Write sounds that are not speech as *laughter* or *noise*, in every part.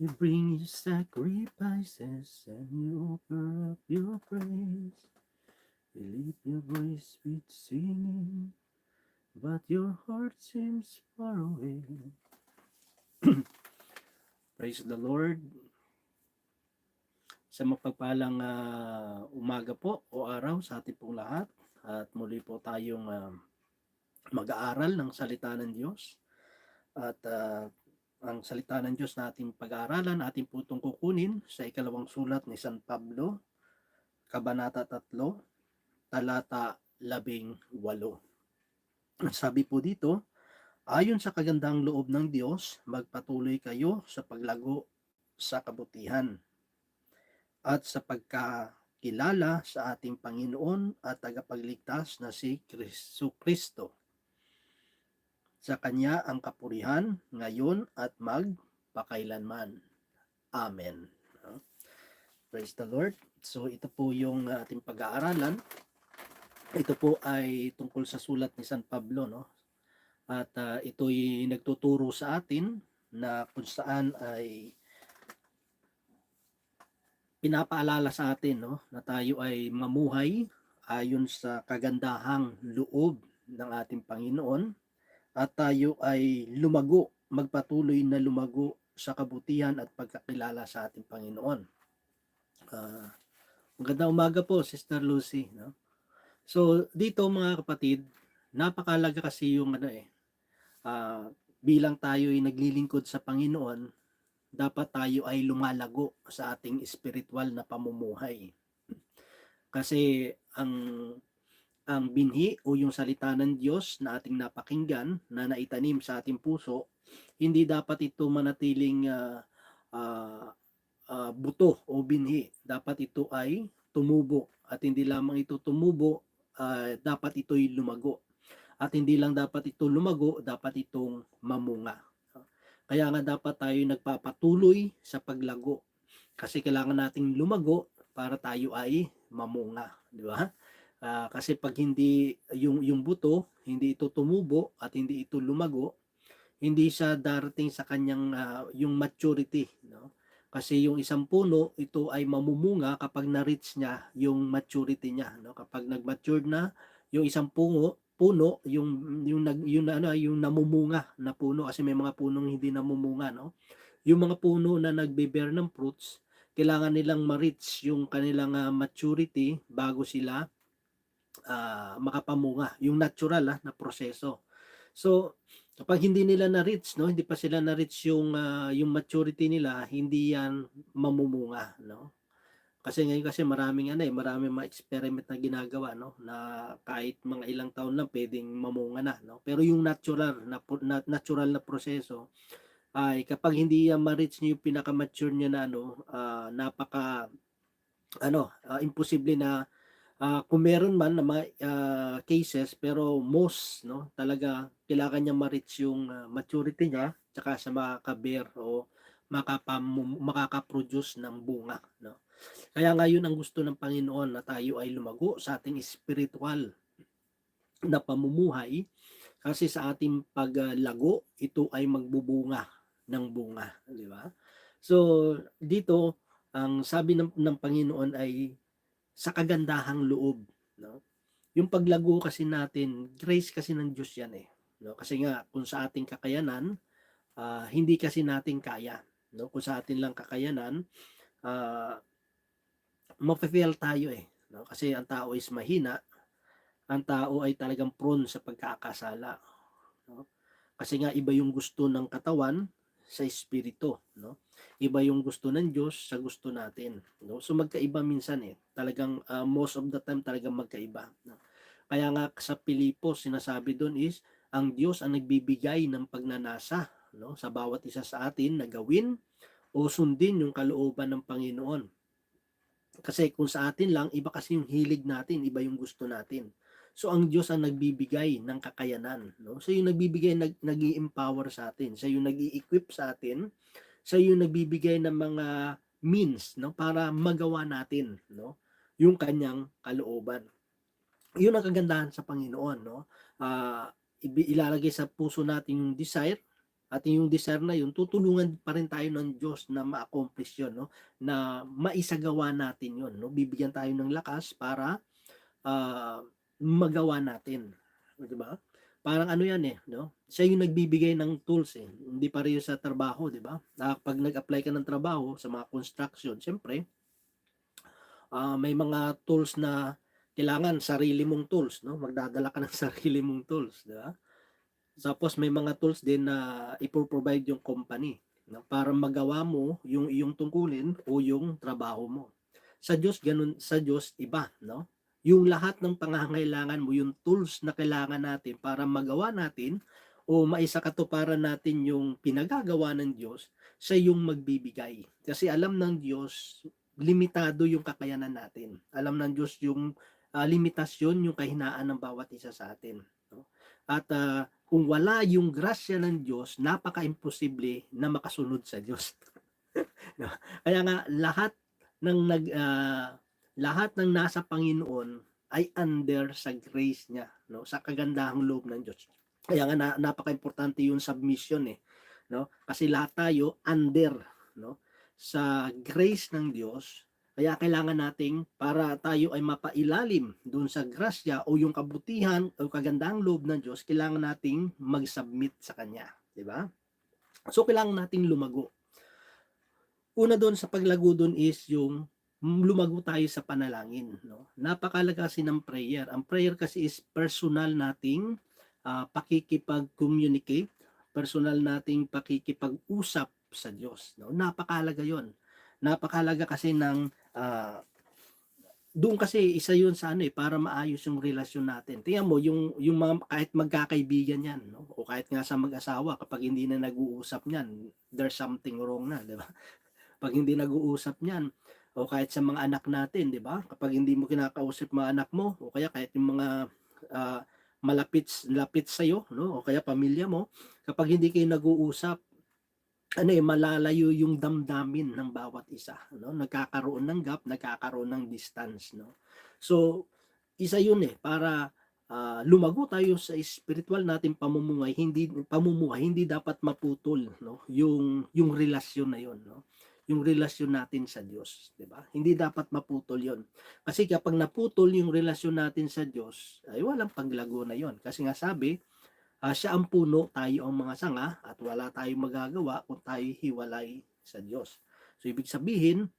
You bring your sacrifices and you offer up your praise. You lift your voice with singing, but your heart seems far away. *clears throat* Praise the Lord. Sa mapagpalang ah, umaga po o araw sa ating pong lahat at muli po tayong ah, mag-aaral ng salita ng Diyos at ah, ang salita ng Diyos na ating pag-aaralan ating po itong kukunin sa ikalawang sulat ni San Pablo Kabanata 3 talata 18 sabi po dito ayon sa kagandang loob ng Diyos magpatuloy kayo sa paglago sa kabutihan at sa pagkakilala sa ating Panginoon at tagapagligtas na si Kristo Kristo. Sa Kanya ang kapurihan ngayon at magpakailanman. Amen. No? Praise the Lord. So ito po yung ating pag-aaralan. Ito po ay tungkol sa sulat ni San Pablo. No? At ah, ito'y nagtuturo sa atin na kung saan ay pinapaalala sa atin no na tayo ay mamuhay ayon sa kagandahang loob ng ating Panginoon at tayo ay lumago, magpatuloy na lumago sa kabutihan at pagkakilala sa ating Panginoon. Ah, magandang umaga po, Sister Lucy. No? So, dito mga kapatid, napakalaga kasi yung ano eh, ah, bilang tayo ay naglilingkod sa Panginoon, dapat tayo ay lumalago sa ating spiritual na pamumuhay. Kasi ang ang binhi o yung salita ng Diyos na ating napakinggan na naitanim sa ating puso, hindi dapat ito manatiling ah, ah, ah, buto o binhi. Dapat ito ay tumubo at hindi lamang ito tumubo, ah, dapat ito'y lumago. At hindi lang dapat ito lumago, dapat itong mamunga. Kaya nga dapat tayo nagpapatuloy sa paglago. Kasi kailangan nating lumago para tayo ay mamunga, di ba? Ah, kasi pag hindi yung yung buto, hindi ito tumubo at hindi ito lumago, hindi siya darating sa kanyang ah, yung maturity, no? Kasi yung isang puno, ito ay mamumunga kapag na-reach niya yung maturity niya, no? Kapag nag-mature na yung isang pungo, puno, yung yung nag yung ano, yung namumunga na puno kasi may mga punong hindi namumunga, no? Yung mga puno na nagbe-bear ng fruits, kailangan nilang ma-reach yung kanilang ah, maturity bago sila ah, makapamunga, yung natural ah, na proseso. So, kapag hindi nila na-reach, no, hindi pa sila na-reach yung ah, yung maturity nila, hindi yan mamumunga, no? Kasi ngayon kasi maraming ano eh, maraming mga experiment na ginagawa, no, na kahit mga ilang taon lang pwedeng mamunga na, no? Pero yung natural na, na natural na proseso ay kapag hindi yan ma-reach niyo yung pinaka-mature niya na ano, ah, napaka ano, ah, imposible na ah, kung meron man na mga ah, cases pero most no talaga kailangan niya ma-reach yung ah, maturity niya tsaka sa makaka-bear o makaka-produce ng bunga no. Kaya ngayon ang gusto ng Panginoon na tayo ay lumago sa ating spiritual na pamumuhay kasi sa ating paglago ito ay magbubunga ng bunga di ba? So dito ang sabi ng, ng Panginoon ay sa kagandahang loob no? Yung paglago kasi natin grace kasi ng Diyos yan eh no? Kasi nga kung sa ating kakayanan ah, hindi kasi natin kaya no? Kung sa atin lang kakayanan ah mafe-fail tayo eh no? Kasi ang tao is mahina ang tao ay talagang prone sa pagkakasala no? Kasi nga iba yung gusto ng katawan sa espiritu no iba yung gusto ng Diyos sa gusto natin no? So magkaiba minsan eh. Talagang ah, most of the time talagang magkaiba no? kaya nga sa Pilipos sinasabi doon is ang Diyos ang nagbibigay ng pagnanasa no? Sa bawat isa sa atin na gawin o sundin yung kalooban ng Panginoon. Kasi kung sa atin lang iba kasi yung hilig natin iba yung gusto natin. So ang Diyos ang nagbibigay ng kakayanan, no? So yung nagbibigay nag nag-i-empower sa atin, siya yung nag-i-equip sa atin, siya yung nagbibigay ng mga means, no, para magawa natin, no, yung kanyang kalooban. Yun ang kagandahan sa Panginoon, no? Ibi- ilalagay sa puso natin yung desire at yung desire na yun, tutulungan pa rin tayo ng Diyos na ma-accomplish yun, no? na maisagawa natin yun. No? Bibigyan tayo ng lakas para ah, magawa natin. Di ba? Parang ano yan eh, no? Siya yung nagbibigay ng tools eh. Hindi pareho sa trabaho, di ba? Na pag nag-apply ka ng trabaho sa mga construction, siyempre, ah, may mga tools na kailangan sarili mong tools, no? Magdadala ka ng *laughs* sarili mong tools, di ba? Tapos may mga tools din na ipo-provide yung company no? para magawa mo yung iyong tungkulin o yung trabaho mo. Sa Diyos ganun sa Diyos iba, no? Yung lahat ng pangangailangan mo, yung tools na kailangan natin para magawa natin o maisakatuparan natin yung pinagagawa ng Diyos, siya yung magbibigay. Kasi alam ng Diyos, limitado yung kakayanan natin. Alam ng Diyos yung ah, limitasyon, yung kahinaan ng bawat isa sa atin. No? At ah, kung wala yung grasya ng Diyos, napaka-imposible na makasunod sa Diyos. *laughs* No? Kaya nga lahat ng nag ah, lahat ng nasa Panginoon ay under sa grace niya, no? Sa kagandahang loob ng Diyos. Kaya nga na, napaka-importante yung submission eh, no? Kasi lahat tayo under, no? Sa grace ng Diyos. Kaya kailangan nating para tayo ay mapailalim doon sa grasya o yung kabutihan o kagandahang loob ng Diyos, kailangan nating mag-submit sa Kanya. Di ba? So, kailangan nating lumago. Una doon sa paglago doon is yung lumago tayo sa panalangin. No? Napakalaga kasi ng prayer. Ang prayer kasi is personal nating ah, pakikipag-communicate, personal nating pakikipag-usap sa Diyos. No? Napakalaga yon. Napakalaga kasi ng ah, doon kasi isa yun sa ano eh para maayos yung relasyon natin. Tingnan mo yung yung mga kahit magkakaibigan yan no o kahit nga sa mag-asawa kapag hindi na nag-uusap niyan, there's something wrong na, 'di ba? *laughs* Pag hindi nag-uusap niyan o kahit sa mga anak natin, 'di ba? Kapag hindi mo kinakausap mga anak mo o kaya kahit yung mga ah, malapit lapit sa iyo, no? O kaya pamilya mo, kapag hindi kayo nag-uusap, ano eh malalayo yung damdamin ng bawat isa, no? Nagkakaroon ng gap, nagkakaroon ng distance, no? So, isa yun eh para ah, lumago tayo sa spiritual nating pamumuhay, hindi pamumuhay hindi dapat maputol, no? Yung yung relasyon na yon, no? Yung relasyon natin sa Diyos, 'di ba? Hindi dapat maputol 'yon. Kasi kapag naputol yung relasyon natin sa Diyos, ay walang paglago na 'yon. Kasi nga sabi, ah, siya ang puno, tayo ang mga sanga at wala tayong magagawa kung tayo hiwalay sa Diyos. So ibig sabihin,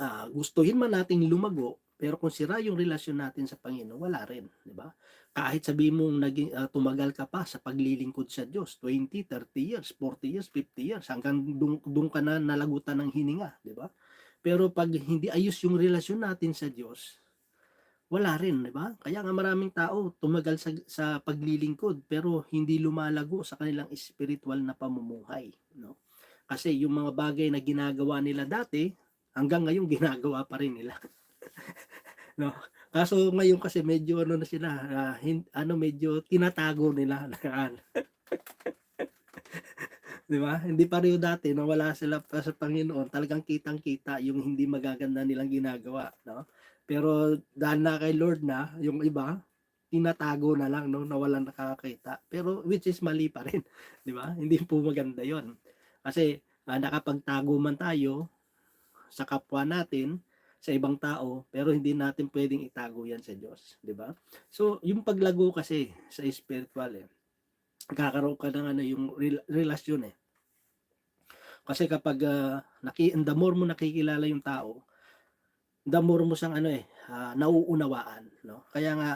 ah, gustuhin man nating lumago, pero kung sira yung relasyon natin sa Panginoon, wala rin, di ba? Kahit sabihin mong naging, ah, tumagal ka pa sa paglilingkod sa Diyos, 20, 30 years, 40 years, 50 years, hanggang doon ka na nalagutan ng hininga, di ba? Pero pag hindi ayos yung relasyon natin sa Diyos, wala rin, di ba? Kaya nga maraming tao tumagal sa, sa paglilingkod pero hindi lumalago sa kanilang spiritual na pamumuhay, no? Kasi yung mga bagay na ginagawa nila dati, hanggang ngayon ginagawa pa rin nila. *laughs* no? Kaso ngayon kasi medyo ano na sila, ah, hin- ano medyo tinatago nila *laughs* nakaan. *laughs* 'Di ba? Hindi pareho dati na wala sila pa sa Panginoon, talagang kitang-kita yung hindi magaganda nilang ginagawa, no? Pero dahil na kay Lord na, yung iba, tinatago na lang, no? Na walang nakakakita. Pero which is mali pa rin, 'di ba? Hindi po maganda 'yon. Kasi ah, nakapagtago man tayo sa kapwa natin, sa ibang tao, pero hindi natin pwedeng itago yan sa Diyos, 'di ba? So, yung paglago kasi sa spiritual eh, kakaroon ka ng ano yung rel- relasyon eh. Kasi kapag ah, naki, the more mo nakikilala yung tao, the more mo siyang ano eh, ah, nauunawaan, no? Kaya nga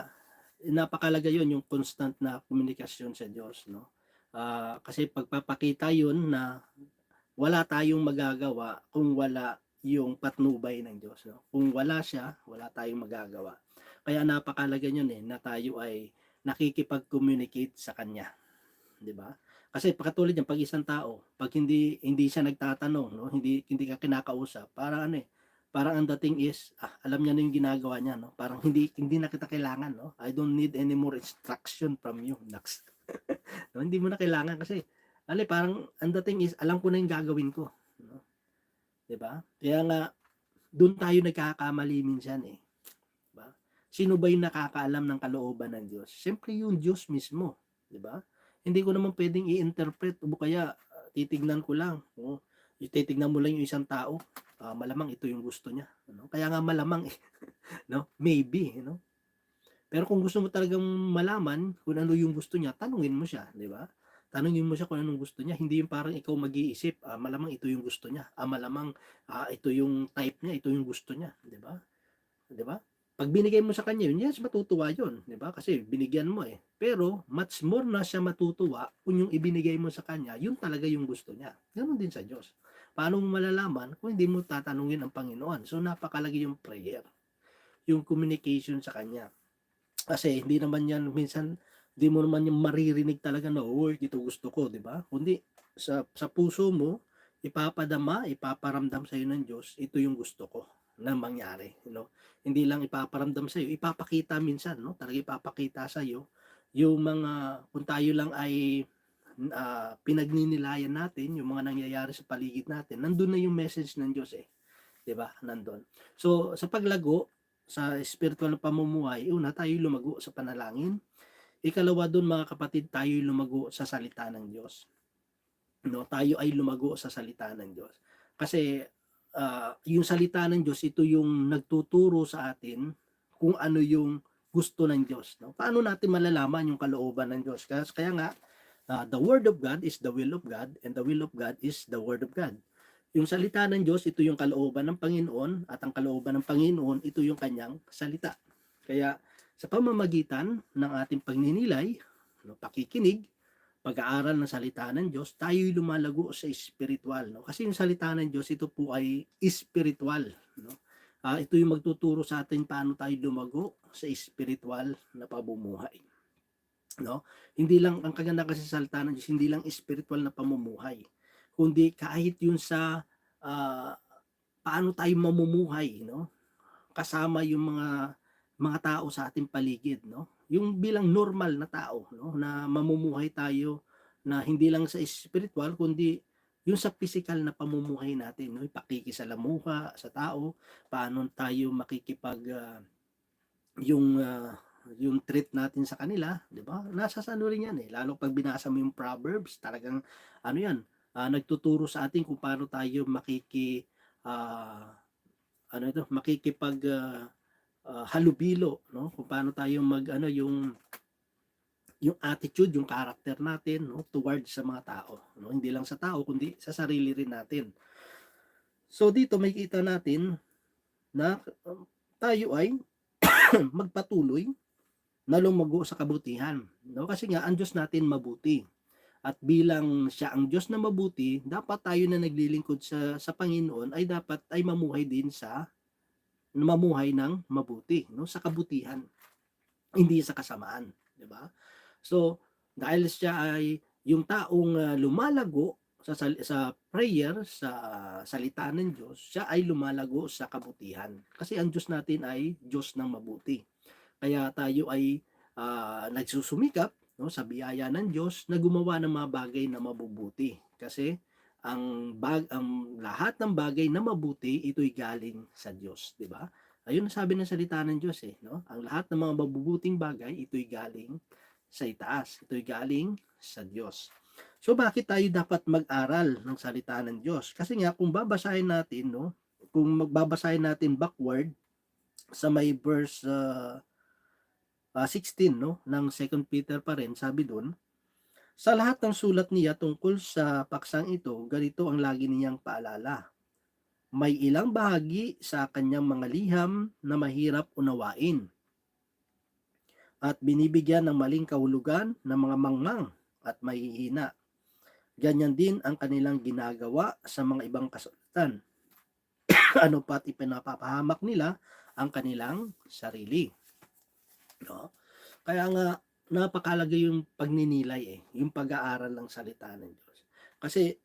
napakalaga 'yon yung constant na komunikasyon sa Diyos, no? Ah, kasi pagpapakita 'yun na wala tayong magagawa kung wala yung patnubay ng Diyos, no? Kung wala siya, wala tayong magagawa. Kaya napakalaga 'yun eh na tayo ay nakikipag-communicate sa kanya, 'di ba? Kasi katulad niyan pag isang tao, pag hindi hindi siya nagtatanong, no, hindi hindi ka kinakausap, parang ano eh, parang ang dating is, ah, alam niya na yung ginagawa niya, no? Parang hindi hindi na kita kailangan, no? I don't need any more instruction from you, Nax. *laughs* no, hindi mo na kailangan kasi eh, parang ang dating is alam ko na yung gagawin ko? 'Di ba? Kaya nga doon tayo nagkakamali minsan eh. 'Di ba? Sino ba yung nakakaalam ng kalooban ng Diyos? Siyempre yung Diyos mismo, 'di ba? Hindi ko naman pwedeng i-interpret o kaya ah, titignan ko lang. No? Titignan mo lang yung isang tao. ah, malamang ito yung gusto niya. Ano? Kaya nga malamang eh. *laughs* no? Maybe. No? Pero kung gusto mo talagang malaman kung ano yung gusto niya, tanungin mo siya, di ba? Tanungin mo siya kung anong gusto niya. Hindi yung parang ikaw mag-iisip, ah, malamang ito yung gusto niya. Ah, malamang ah, ito yung type niya, ito yung gusto niya, di ba? Di ba? Pag binigay mo sa kanya yun, yes, matutuwa yun, di ba? Kasi binigyan mo eh. Pero much more na siya matutuwa kung yung ibinigay mo sa kanya, yun talaga yung gusto niya. Ganon din sa Diyos. Paano mo malalaman kung hindi mo tatanungin ang Panginoon? So napakalagi yung prayer, yung communication sa kanya. Kasi hindi naman yan minsan di mo naman yung maririnig talaga na oh ito gusto ko, di ba? Kundi sa sa puso mo ipapadama, ipaparamdam sa iyo ng Diyos, ito yung gusto ko na mangyari, you know. Hindi lang ipaparamdam sa iyo, ipapakita minsan, no? Talaga ipapakita sa iyo yung mga kung tayo lang ay ah, pinagninilayan natin, yung mga nangyayari sa paligid natin, nandun na yung message ng Diyos eh. 'Di ba? Nandun. So, sa paglago sa spiritual na pamumuhay, una tayo lumago sa panalangin. Ikalawa doon mga kapatid, tayo lumago sa salita ng Diyos. No, tayo ay lumago sa salita ng Diyos. Kasi ah, yung salita ng Diyos, ito yung nagtuturo sa atin kung ano yung gusto ng Diyos. No? Paano natin malalaman yung kalooban ng Diyos? Kaya, kaya nga, ah, the Word of God is the will of God and the will of God is the Word of God. Yung salita ng Diyos, ito yung kalooban ng Panginoon at ang kalooban ng Panginoon, ito yung kanyang salita. Kaya sa pamamagitan ng ating pagninilay, no, pakikinig, pag-aaral ng salita ng Diyos, tayo'y lumalago sa spiritual. No? Kasi yung salita ng Diyos, ito po ay spiritual. No? Ah, ito yung magtuturo sa atin paano tayo lumago sa spiritual na pamumuhay. No? Hindi lang, ang kaganda kasi sa salita ng Diyos, hindi lang spiritual na pamumuhay, kundi kahit yun sa ah, paano tayo mamumuhay, no? kasama yung mga mga tao sa ating paligid, no? Yung bilang normal na tao, no? Na mamumuhay tayo na hindi lang sa spiritual kundi yung sa physical na pamumuhay natin, no? Pakikisalamuha sa tao, paano tayo makikipag ah, yung ah, yung treat natin sa kanila, 'di ba? Nasa sa ano rin 'yan eh. Lalo pag binasa mo yung Proverbs, talagang ano 'yan, ah, nagtuturo sa atin kung paano tayo makiki ah, ano ito, makikipag ah, ah, halubilo, no? Kung paano tayo mag ano yung yung attitude, yung character natin, no, towards sa mga tao, no? Hindi lang sa tao kundi sa sarili rin natin. So dito may kita natin na um, tayo ay *coughs* magpatuloy na lumago sa kabutihan, no? Kasi nga ang Diyos natin mabuti. At bilang siya ang Diyos na mabuti, dapat tayo na naglilingkod sa sa Panginoon ay dapat ay mamuhay din sa mamuhay ng mabuti, no? Sa kabutihan, hindi sa kasamaan, 'di ba? So, dahil siya ay yung taong ah, lumalago sa sa prayer, sa salita ng Diyos, siya ay lumalago sa kabutihan. Kasi ang Diyos natin ay Diyos ng mabuti. Kaya tayo ay ah, nagsusumikap no, sa biyaya ng Diyos na gumawa ng mga bagay na mabubuti. Kasi ang bag ang lahat ng bagay na mabuti ito'y galing sa Diyos, 'di ba? Ayun ang sabi ng salita ng Diyos eh, no? Ang lahat ng mga mabubuting bagay ito'y galing sa itaas. Ito'y galing sa Diyos. So bakit tayo dapat mag-aral ng salita ng Diyos? Kasi nga kung babasahin natin, no, kung magbabasahin natin backward sa may verse uh, uh, 16 no ng 2 Peter pa rin, sabi doon, sa lahat ng sulat niya tungkol sa paksang ito, ganito ang lagi niyang paalala. May ilang bahagi sa kanyang mga liham na mahirap unawain at binibigyan ng maling kahulugan ng mga mangmang at mahihina. Ganyan din ang kanilang ginagawa sa mga ibang kasulatan. *coughs* ano pat ipinapapahamak nila ang kanilang sarili. No? Kaya nga napakalaga yung pagninilay eh, yung pag-aaral ng salita ng Diyos. Kasi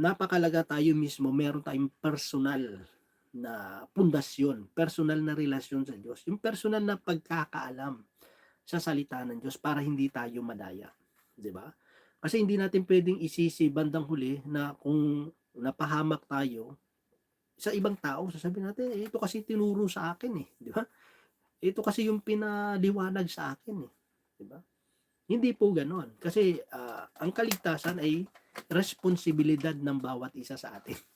napakalaga tayo mismo, meron tayong personal na pundasyon, personal na relasyon sa Diyos, yung personal na pagkakaalam sa salita ng Diyos para hindi tayo madaya, 'di ba? Kasi hindi natin pwedeng isisi bandang huli na kung napahamak tayo sa ibang tao, sasabihin natin, eh, ito kasi tinuro sa akin eh, 'di ba? Ito kasi yung pinaliwanag sa akin eh, 'di ba? Hindi po ganon. Kasi ah, ang kaligtasan ay responsibilidad ng bawat isa sa atin. *laughs*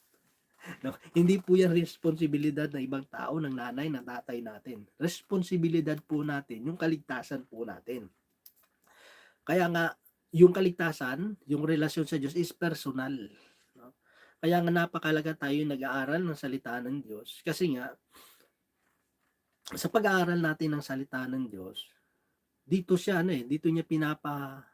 No? Hindi po yan responsibilidad ng ibang tao, ng nanay, ng tatay natin. Responsibilidad po natin, yung kaligtasan po natin. Kaya nga, yung kaligtasan, yung relasyon sa Diyos is personal. No? Kaya nga napakalaga tayo nag-aaral ng salita ng Diyos. Kasi nga, sa pag-aaral natin ng salita ng Diyos, dito siya, ano eh, dito niya pinapa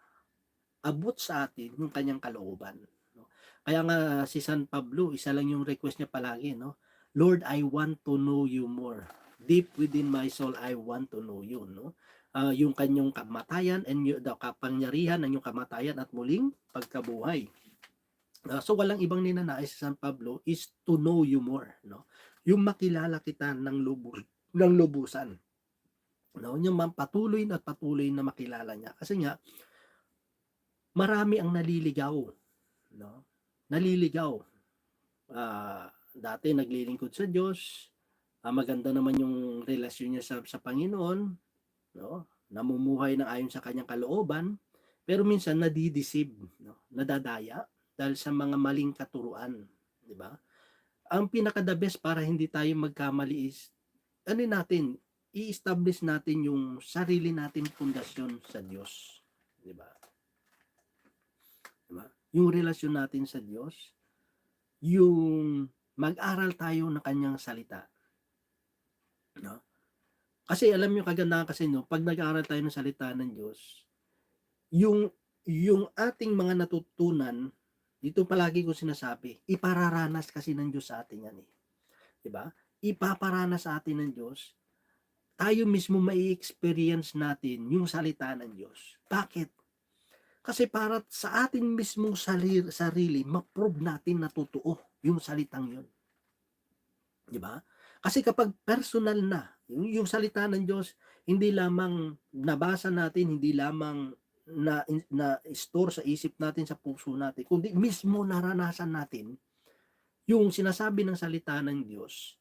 abot sa atin yung kanyang kalooban. No? Kaya nga si San Pablo, isa lang yung request niya palagi, no? Lord, I want to know you more. Deep within my soul, I want to know you, no? Ah, yung kanyang kamatayan and yung the kapangyarihan ng yung kamatayan at muling pagkabuhay. Ah, so walang ibang ninanais si San Pablo is to know you more, no? Yung makilala kita ng lubos ng lubusan. No, ma- patuloy at patuloy na makilala niya. Kasi nga marami ang naliligaw, no? Naliligaw. Ah, dati naglilingkod sa Diyos. Ah, maganda naman yung relasyon niya sa sa Panginoon, no? Namumuhay na ayon sa kanyang kalooban, pero minsan nadideceive, no? Nadadaya dahil sa mga maling katuruan, di ba? Ang pinaka the best para hindi tayo magkamali is ano natin, i-establish natin yung sarili natin pundasyon sa Diyos, di ba? Diba? Yung relasyon natin sa Diyos, yung mag-aral tayo ng kanyang salita. No? Kasi alam niyo kagandahan kasi no, pag nag-aaral tayo ng salita ng Diyos, yung yung ating mga natutunan, dito palagi ko sinasabi, ipararanas kasi ng Diyos sa atin yan eh. 'Di ba? Ipaparanas sa atin ng Diyos. Tayo mismo mai experience natin yung salita ng Diyos. Bakit? Kasi para sa atin mismong sarili, sarili ma-prove natin na totoo yung salitang yun. Di ba? Kasi kapag personal na, yung, yung salita ng Diyos, hindi lamang nabasa natin, hindi lamang na, na store sa isip natin, sa puso natin, kundi mismo naranasan natin yung sinasabi ng salita ng Diyos.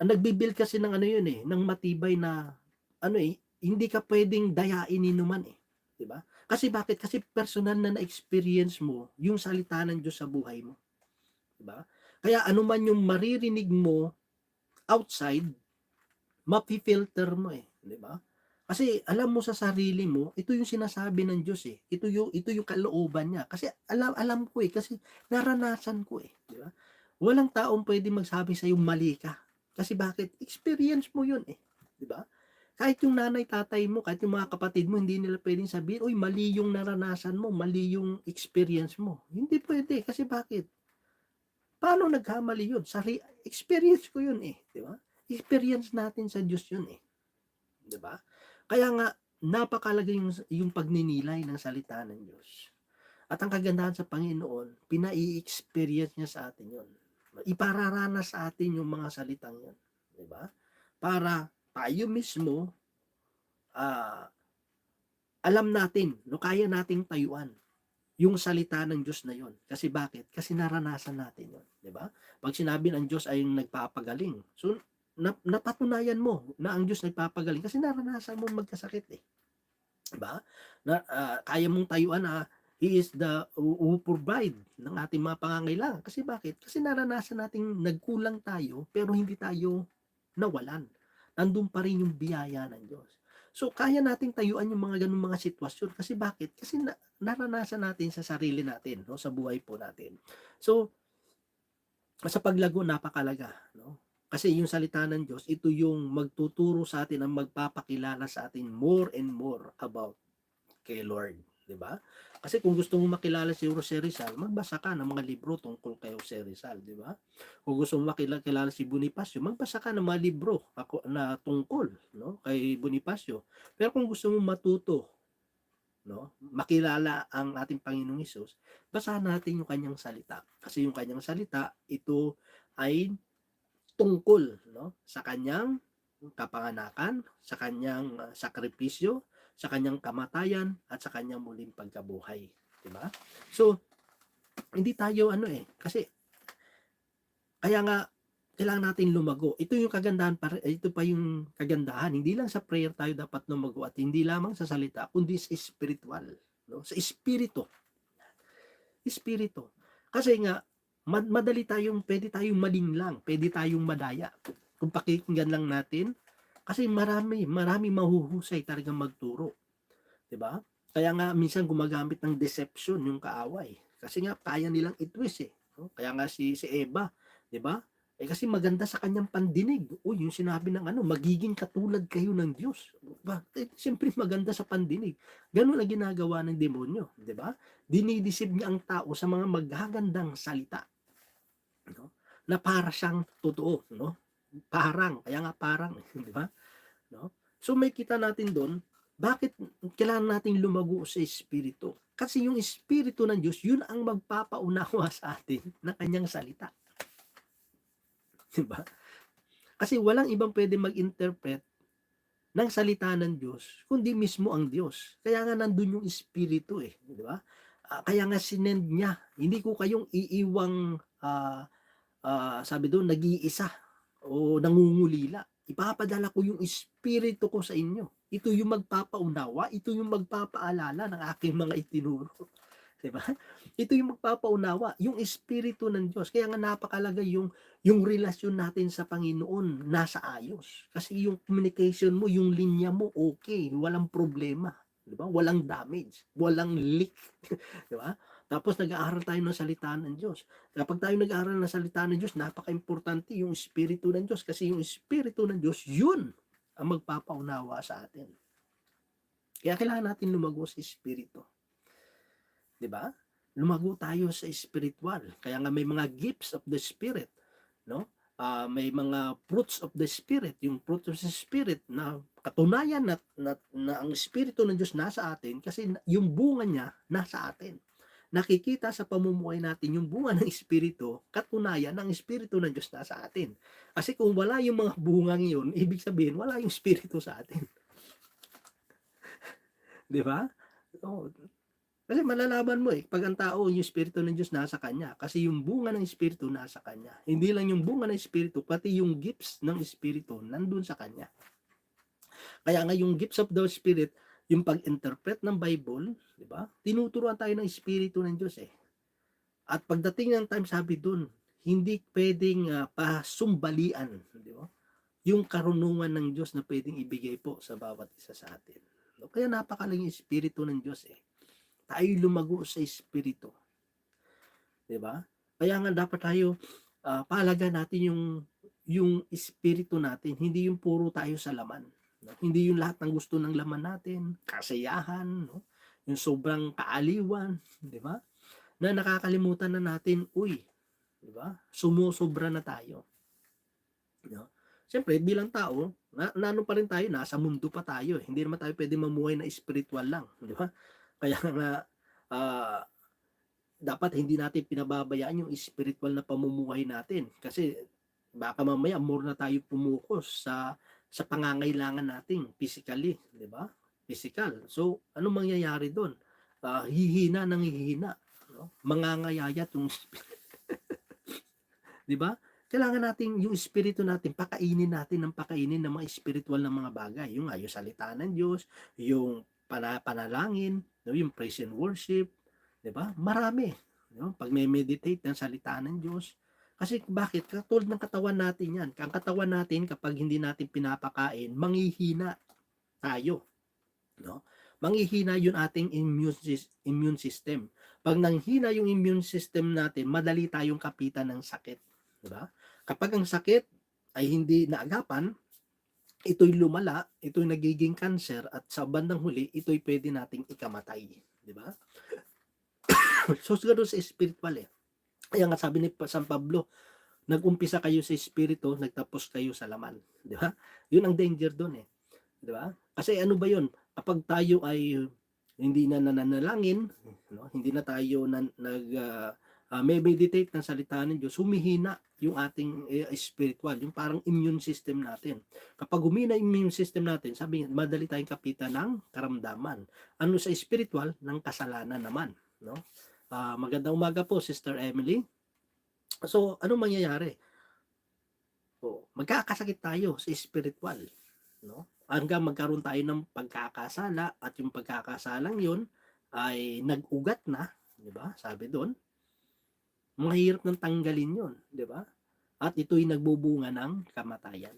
Ang nagbibuild kasi ng ano yun eh, ng matibay na ano eh, hindi ka pwedeng dayain inuman eh. 'Di ba? Kasi bakit? Kasi personal na na-experience mo yung salita ng Diyos sa buhay mo. 'Di ba? Kaya anuman yung maririnig mo outside, mapi-filter mo eh, 'di ba? Kasi alam mo sa sarili mo, ito yung sinasabi ng Diyos eh. Ito yung ito yung kalooban niya. Kasi alam alam ko eh kasi naranasan ko eh, 'di ba? Walang taong pwede magsabi sa iyo mali ka. Kasi bakit? Experience mo 'yun eh, 'di ba? kahit yung nanay, tatay mo, kahit yung mga kapatid mo, hindi nila pwedeng sabihin, uy, mali yung naranasan mo, mali yung experience mo. Hindi pwede. Kasi bakit? Paano nagkamali yun? Sari, experience ko yun eh. Di ba? Experience natin sa Diyos yun eh. Di ba? Kaya nga, napakalaga yung, yung pagninilay ng salita ng Diyos. At ang kagandahan sa Panginoon, pinai-experience niya sa atin yun. Ipararanas sa atin yung mga salitang yun. Di ba? Para tayo mismo ah alam natin, no kaya nating tayuan yung salita ng Diyos na yon. Kasi bakit? Kasi naranasan natin yon, 'di ba? Pag sinabi ng Diyos ay yung nagpapagaling. So nap, napatunayan mo na ang Diyos nagpapagaling kasi naranasan mo magkasakit eh. 'Di ba? Na ah, kaya mong tayuan na He is the who provide ng ating mga pangangailangan. Kasi bakit? Kasi naranasan nating nagkulang tayo pero hindi tayo nawalan nandun pa rin yung biyaya ng Diyos. So, kaya nating tayuan yung mga ganung mga sitwasyon. Kasi bakit? Kasi na, naranasan natin sa sarili natin, no? sa buhay po natin. So, sa paglago, napakalaga. No? Kasi yung salita ng Diyos, ito yung magtuturo sa atin ang magpapakilala sa atin more and more about kay Lord. 'Di ba? Kasi kung gusto mo makilala si Jose Rizal, magbasa ka ng mga libro tungkol kay Jose Rizal, 'di ba? Kung gusto mo makilala si Bonifacio, magbasa ka ng mga libro ako na tungkol, no, kay Bonifacio. Pero kung gusto mo matuto, no, makilala ang ating Panginoong Hesus, basahan natin yung kanyang salita. Kasi yung kanyang salita, ito ay tungkol, no, sa kanyang kapanganakan, sa kanyang uh, sakripisyo, sa kanyang kamatayan at sa kanyang muling pagkabuhay, 'di ba? So hindi tayo ano eh kasi kaya nga kailangan natin lumago. Ito yung kagandahan, ito pa yung kagandahan. Hindi lang sa prayer tayo dapat lumago at hindi lamang sa salita, kundi sa spiritual. No? Sa espiritu. Espiritu. Kasi nga, mad- madali tayong, pwede tayong malinglang, pwede tayong madaya. Kung pakikinggan lang natin, kasi marami, marami mahuhusay talagang magturo. 'Di ba? Kaya nga minsan gumagamit ng deception yung kaaway. Kasi nga kaya nilang itwist eh. no? Kaya nga si si Eva, 'di ba? Eh kasi maganda sa kanyang pandinig. Uy, yung sinabi ng ano, magiging katulad kayo ng Diyos. Ba, eh, siyempre maganda sa pandinig. Ganun ang ginagawa ng demonyo, 'di ba? Dinidisib niya ang tao sa mga maghagandang salita. No? Na para siyang totoo, no? Parang, kaya nga parang, *laughs* 'di ba? No? So may kita natin doon, bakit kailangan nating lumago sa espiritu? Kasi yung espiritu ng Diyos, yun ang magpapaunawa *laughs* sa atin ng kanyang salita. Diba? Kasi walang ibang pwede mag-interpret ng salita ng Diyos, kundi mismo ang Diyos. Kaya nga nandun yung espiritu eh. Di ba? Ah, kaya nga sinend niya. Hindi ko kayong iiwang, ah, ah, sabi doon, nag-iisa o nangungulila. Ipapadala ko yung espiritu ko sa inyo. Ito yung magpapaunawa, ito yung magpapaalala ng aking mga itinuro. *laughs* 'Di ba? Ito yung magpapaunawa, yung espiritu ng Diyos. Kaya nga napakalaga yung yung relasyon natin sa Panginoon nasa ayos. Kasi yung communication mo, yung linya mo okay, walang problema, 'di ba? Walang damage, walang leak, *laughs* 'di ba? Tapos nag-aaral tayo ng salita ng Diyos. Kapag tayo nag-aaral ng salita ng Diyos, napaka-importante yung espiritu ng Diyos kasi yung espiritu ng Diyos, yun ang magpapaunawa sa atin. Kaya kailangan natin lumago sa espiritu. ba? Lumago tayo sa spiritual. Kaya nga may mga gifts of the spirit, no? Ah, may mga fruits of the spirit, yung fruit of the spirit na katunayan na, na, na ang espiritu ng Diyos nasa atin kasi yung bunga niya nasa atin. Nakikita sa pamumuhay natin yung bunga ng espiritu, katunayan ng espiritu ng Diyos nasa atin. Kasi kung wala yung mga bungang yun, *laughs* ibig sabihin wala yung espiritu sa atin. *laughs* 'Di ba? Oh, kasi malalaman mo eh, pag ang tao, yung Espiritu ng Diyos nasa kanya. Kasi yung bunga ng Espiritu nasa kanya. Hindi lang yung bunga ng Espiritu, pati yung gifts ng Espiritu nandun sa kanya. Kaya nga yung gifts of the Spirit, yung pag-interpret ng Bible, di ba? Tinuturuan tayo ng Espiritu ng Diyos eh. At pagdating ng time, sabi dun, hindi pwedeng uh, pasumbalian, di ba? Yung karunungan ng Diyos na pwedeng ibigay po sa bawat isa sa atin. No? Kaya napakalang Espiritu ng Diyos eh tayo lumago sa espiritu. 'Di ba? Kaya nga dapat tayo uh, paalaga natin yung yung espiritu natin, hindi yung puro tayo sa laman. Hindi yung lahat ng gusto ng laman natin, kasayahan, no? yung sobrang kaaliwan, 'di ba? Na nakakalimutan na natin, uy, 'di ba? Sumusobra na tayo. No? Siyempre, bilang tao, na, na ano pa rin tayo, nasa mundo pa tayo. Eh. Hindi naman tayo pwede mamuhay na spiritual lang, di ba? Kaya nga, uh, dapat hindi natin pinababayaan yung spiritual na pamumuhay natin. Kasi baka mamaya more na tayo pumukos sa sa pangangailangan nating physically, di ba? Physical. So, ano mangyayari doon? Uh, hihina ng hihina. No? Mangangayayat yung *laughs* di ba? Kailangan natin yung espiritu natin, pakainin natin ng pakainin ng mga spiritual na mga bagay. Yung, yung salita ng Diyos, yung panalangin, no, yung praise and worship, 'di ba? Marami, no? Pag may meditate ng salita ng Diyos. Kasi bakit? Katulad ng katawan natin 'yan. Ang katawan natin kapag hindi natin pinapakain, manghihina tayo, no? Manghihina yung ating immune, immune system. Pag nanghina yung immune system natin, madali tayong kapitan ng sakit, 'di ba? Kapag ang sakit ay hindi naagapan, ito'y lumala, ito'y nagiging cancer at sa bandang huli, ito'y pwede nating ikamatay. Di ba? *coughs* so, siguro sa spiritual eh. Kaya nga sabi ni San Pablo, nag-umpisa kayo sa espiritu, nagtapos kayo sa laman. *laughs* Di ba? Yun ang danger doon eh. Di ba? Kasi ano ba yun? Kapag tayo ay hindi na nananalangin, no? hindi na tayo na, nag uh, uh, may meditate ng salita ng Diyos, humihina yung ating uh, spiritual, yung parang immune system natin. Kapag humina immune system natin, sabi madali tayong kapitan ng karamdaman. Ano sa spiritual? Ng kasalanan naman. No? Uh, magandang umaga po, Sister Emily. So, ano mangyayari? O, magkakasakit tayo sa spiritual, no? Hanggang magkaroon tayo ng pagkakasala at yung pagkakasalang yun ay nag-ugat na, di ba? Sabi doon, mahirap nang tanggalin yun, di ba? At ito'y nagbubunga ng kamatayan,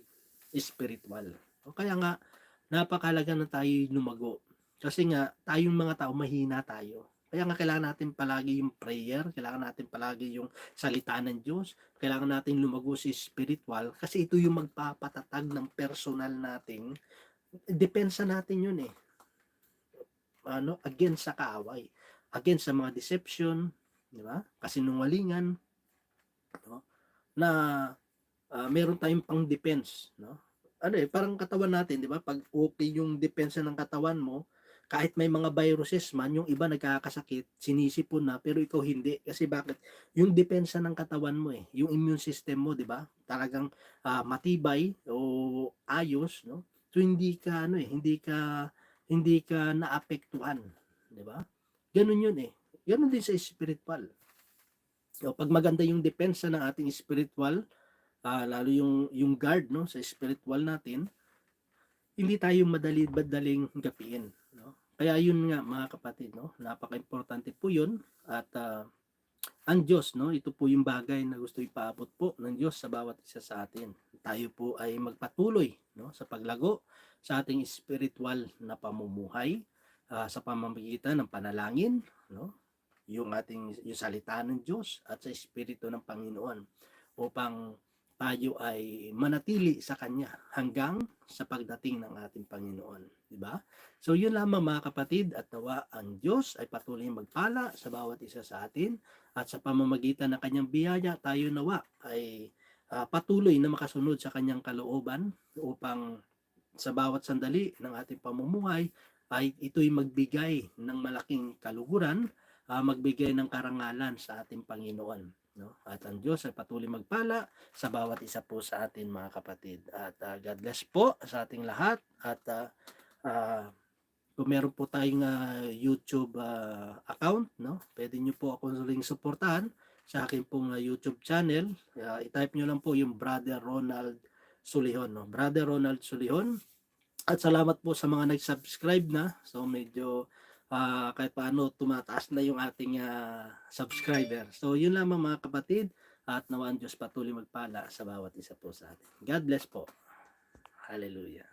spiritual. O kaya nga, napakalaga na tayo lumago. Kasi nga, tayong mga tao, mahina tayo. Kaya nga kailangan natin palagi yung prayer, kailangan natin palagi yung salita ng Diyos, kailangan natin lumago sa spiritual kasi ito yung magpapatatag ng personal nating depensa natin yun eh. Ano, against sa kaaway, against sa mga deception, di ba? Kasinungalingan, no? Na ah, meron tayong pang defense, no? Ano eh, parang katawan natin, di ba? Pag okay yung depensa ng katawan mo, kahit may mga viruses man, yung iba nagkakasakit, sinisipon na, pero ikaw hindi. Kasi bakit? Yung depensa ng katawan mo eh, yung immune system mo, di ba? Talagang ah, matibay o ayos, no? So hindi ka ano eh, hindi ka hindi ka naapektuhan, di ba? Ganun yun eh. Ganun din sa spiritual. So, pag maganda yung depensa ng ating spiritual, ah, lalo yung yung guard no sa spiritual natin, hindi tayo madali-madaling gapiin? Kaya yun nga mga kapatid, no? Napaka-importante po yun at ah, ang Diyos, no? Ito po yung bagay na gusto ipaabot po ng Diyos sa bawat isa sa atin. Tayo po ay magpatuloy, no? Sa paglago sa ating spiritual na pamumuhay ah, sa pamamagitan ng panalangin, no? Yung ating yung salita ng Diyos at sa espiritu ng Panginoon upang tayo ay manatili sa Kanya hanggang sa pagdating ng ating Panginoon. Di ba? So yun lamang mga kapatid at nawa ang Diyos ay patuloy magpala sa bawat isa sa atin at sa pamamagitan ng Kanyang biyaya tayo nawa ay ah, patuloy na makasunod sa Kanyang kalooban upang sa bawat sandali ng ating pamumuhay ay ito'y magbigay ng malaking kaluguran, ah, magbigay ng karangalan sa ating Panginoon. No? At ang Diyos ay patuloy magpala sa bawat isa po sa atin mga kapatid. At ah, God bless po sa ating lahat. At ah, ah, kung meron po tayong ah, YouTube ah, account, no? pwede nyo po ako ring suportahan sa akin pong ah, YouTube channel. Ah, i-type nyo lang po yung Brother Ronald Sulihon. No? Brother Ronald Sulihon. At salamat po sa mga nag-subscribe na. So medyo ah, kahit paano tumataas na yung ating ah, subscriber. So yun lamang mga kapatid at nawa ang Diyos patuloy magpala sa bawat isa po sa atin. God bless po. Hallelujah.